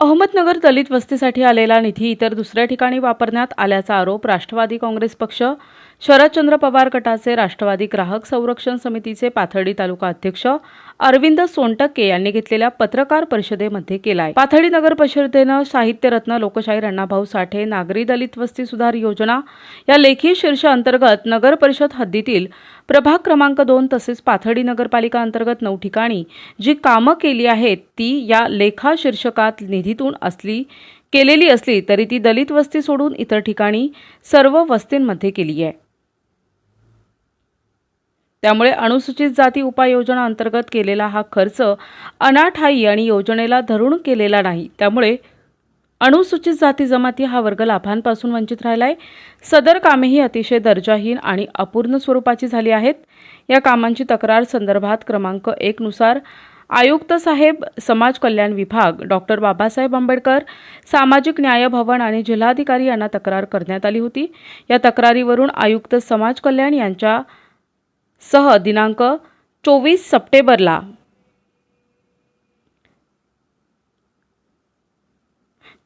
अहमदनगर दलित वस्तीसाठी आलेला निधी इतर दुसऱ्या ठिकाणी वापरण्यात आल्याचा आरोप राष्ट्रवादी काँग्रेस पक्ष शरदचंद्र पवार गटाचे राष्ट्रवादी ग्राहक संरक्षण समितीचे पाथर्डी तालुका अध्यक्ष अरविंद सोनटक्के यांनी घेतलेल्या पत्रकार परिषदेमध्ये केलाय. पाथर्डी नगर परिषदेनं साहित्यरत्न लोकशाहीर अण्णाभाऊ साठे नागरी दलित वस्ती सुधार योजना या लेखी शीर्ष अंतर्गत नगर परिषद हद्दीतील प्रभाग क्रमांक दोन तसेच पाथर्डी नगरपालिका अंतर्गत नऊ ठिकाणी जी कामं केली आहेत ती या लेखा शीर्षकात निधीतून असली केलेली असली तरी ती दलित वस्ती सोडून इतर ठिकाणी सर्व वस्तींमध्ये केली आहे त्यामुळे अनुसूचित जाती उपाययोजना अंतर्गत केलेला हा खर्च अनाठायी आणि योजनेला धरून केलेला नाही. त्यामुळे अनुसूचित जाती जमाती हा वर्ग लाभांपासून वंचित राहिला आहे सदर कामेही अतिशय दर्जाहीन आणि अपूर्ण स्वरूपाची झाली आहेत. या कामांची तक्रार संदर्भात क्रमांक एकनुसार आयुक्त साहेब समाज कल्याण विभाग डॉक्टर बाबासाहेब आंबेडकर सामाजिक न्याय भवन आणि जिल्हाधिकारी यांना तक्रार करण्यात आली होती. या तक्रारीवरून आयुक्त समाज कल्याण यांच्या सह दिनांक चोवीस सप्टेंबरला.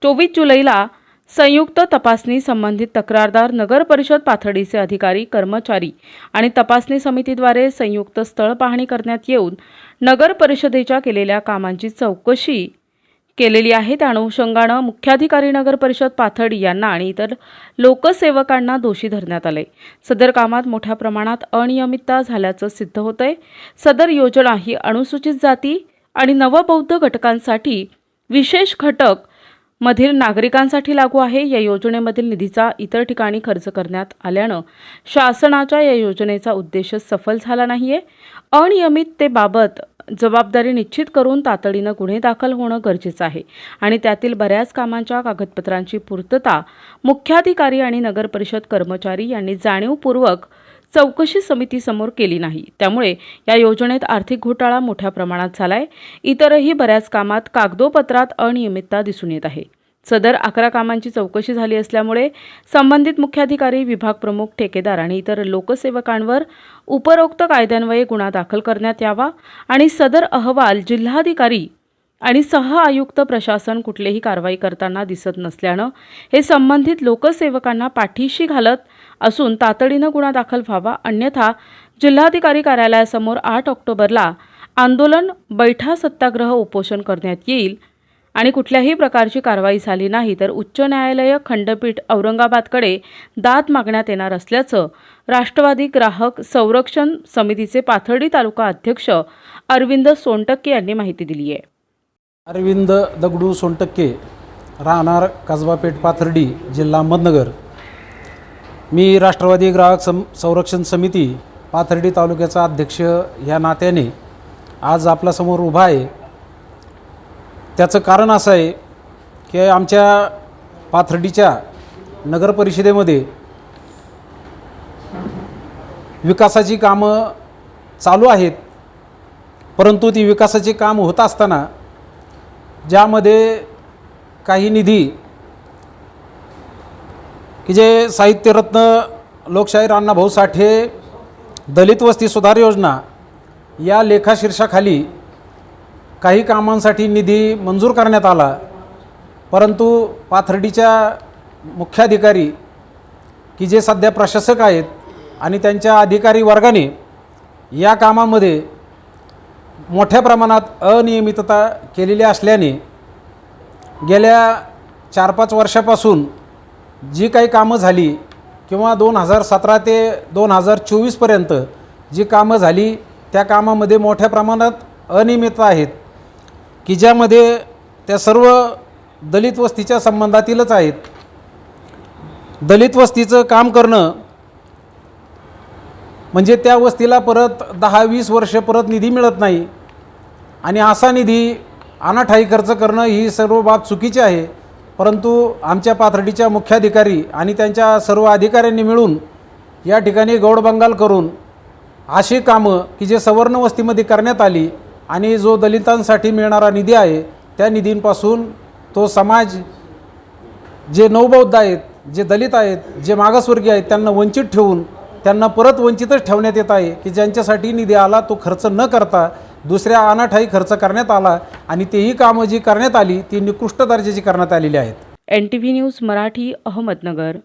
चोवीस जुलैला संयुक्त तपासणी संबंधित तक्रारदार नगर परिषद पाथर्डीचे अधिकारी कर्मचारी आणि तपासणी समितीद्वारे संयुक्त स्थळ पाहणी करण्यात येऊन नगर परिषदेच्या केलेल्या कामांची चौकशी केलेली आहे त्या अनुषंगानं मुख्याधिकारी नगर परिषद पाथर्डी यांना आणि इतर लोकसेवकांना दोषी धरण्यात आले. सदर कामात मोठ्या प्रमाणात अनियमितता झाल्याचं सिद्ध होतंय. सदर योजना ही अनुसूचित जाती आणि नवबौद्ध घटकांसाठी विशेष घटक मधील नागरिकांसाठी लागू आहे. या योजनेमधील निधीचा इतर ठिकाणी खर्च करण्यात आल्यानं शासनाच्या या योजनेचा उद्देश सफल झाला नाहीये. अनियमिततेबाबत जबाबदारी निश्चित करून तातडीनं गुन्हे दाखल होणं गरजेचं आहे. आणि त्यातील बऱ्याच कामांच्या कागदपत्रांची पूर्तता मुख्याधिकारी आणि नगरपरिषद कर्मचारी यांनी जाणीवपूर्वक चौकशी समितीसमोर केली नाही. त्यामुळे या योजनेत आर्थिक घोटाळा मोठ्या प्रमाणात झालाय. इतरही बऱ्याच कामात कागदोपत्रात अनियमितता दिसून येत आहे. सदर अकरा कामांची चौकशी झाली असल्यामुळे संबंधित मुख्याधिकारी विभाग प्रमुख ठेकेदार आणि इतर लोकसेवकांवर उपरोक्त कायद्यान्वये गुन्हा दाखल करण्यात यावा आणि सदर अहवाल जिल्हाधिकारी आणि सह आयुक्त प्रशासन कुठलेही कारवाई करताना दिसत नसल्यानं हे संबंधित लोकसेवकांना पाठीशी घालत असून तातडीनं गुन्हा दाखल व्हावा. अन्यथा जिल्हाधिकारी कार्यालयासमोर आठ ऑक्टोबरला आंदोलन बैठा सत्याग्रह उपोषण करण्यात येईल आणि कुठल्याही प्रकारची कारवाई झाली नाही तर उच्च न्यायालय खंडपीठ औरंगाबादकडे दाद मागण्यात येणार असल्याचं राष्ट्रवादी ग्राहक संरक्षण समितीचे पाथर्डी तालुका अध्यक्ष अरविंद सोनटक्के यांनी माहिती दिली आहे. अरविंद दगडू सोनटक्के राहणार कसबापेठ पाथर्डी जिल्हा अहमदनगर. मी राष्ट्रवादी ग्राहक सं संरक्षण समिती पाथर्डी तालुक्याचा अध्यक्ष या नात्याने आज आपल्यासमोर उभा आहे. त्याचं कारण असं आहे की आमच्या पाथर्डीच्या नगरपरिषदेमध्ये विकासाची कामं चालू आहेत परंतु ती विकासाची काम होत असताना ज्यामध्ये काही निधी की जे साहित्यरत्न लोकशाहीर अण्णाभाऊ साठे दलित वस्ती सुधार योजना या लेखाशीर्षाखाली काही कामांसाठी निधी मंजूर करण्यात आला परंतु पाथर्डीच्या मुख्याधिकारी की जे सध्या प्रशासक आहेत आणि त्यांच्या अधिकारी वर्गाने या कामामध्ये मोठ्या प्रमाणात अनियमितता केलेली असल्याने गेल्या चार पाच वर्षापासून जी काही कामं झाली किंवा दोन हजार सतरा ते दोन हजार चोवीसपर्यंत जी कामं झाली त्या कामामध्ये मोठ्या प्रमाणात अनियमितता आहेत. की ज्यामध्ये त्या सर्व दलित वस्तीच्या संबंधातीलच आहेत. दलित वस्तीचं काम करणं म्हणजे त्या वस्तीला परत दहा वीस वर्ष परत निधी मिळत नाही. आणि असा निधी अनाठाई खर्च करणं ही सर्व बाब चुकीची आहे. परंतु आमच्या पाथर्डीच्या मुख्याधिकारी आणि त्यांच्या सर्व अधिकाऱ्यांनी मिळून या ठिकाणी गौडबंगाल करून अशी कामं की जे सवर्ण वस्तीमध्ये करण्यात आली आणि जो दलितांसाठी मिळणारा निधी आहे त्या निधींपासून तो समाज जे नवबौद्ध आहेत जे दलित आहेत जे मागासवर्गीय आहेत त्यांना वंचित ठेवून त्यांना परत वंचितच ठेवण्यात येत आहे की ज्यांच्यासाठी निधी आला तो खर्च न करता दुसऱ्या अनाठाई खर्च करण्यात आला आणि तेही कामं जी करण्यात आली ती निकृष्ट दर्जाची करण्यात आलेली आहेत. N T V news Marathi Ahmednagar.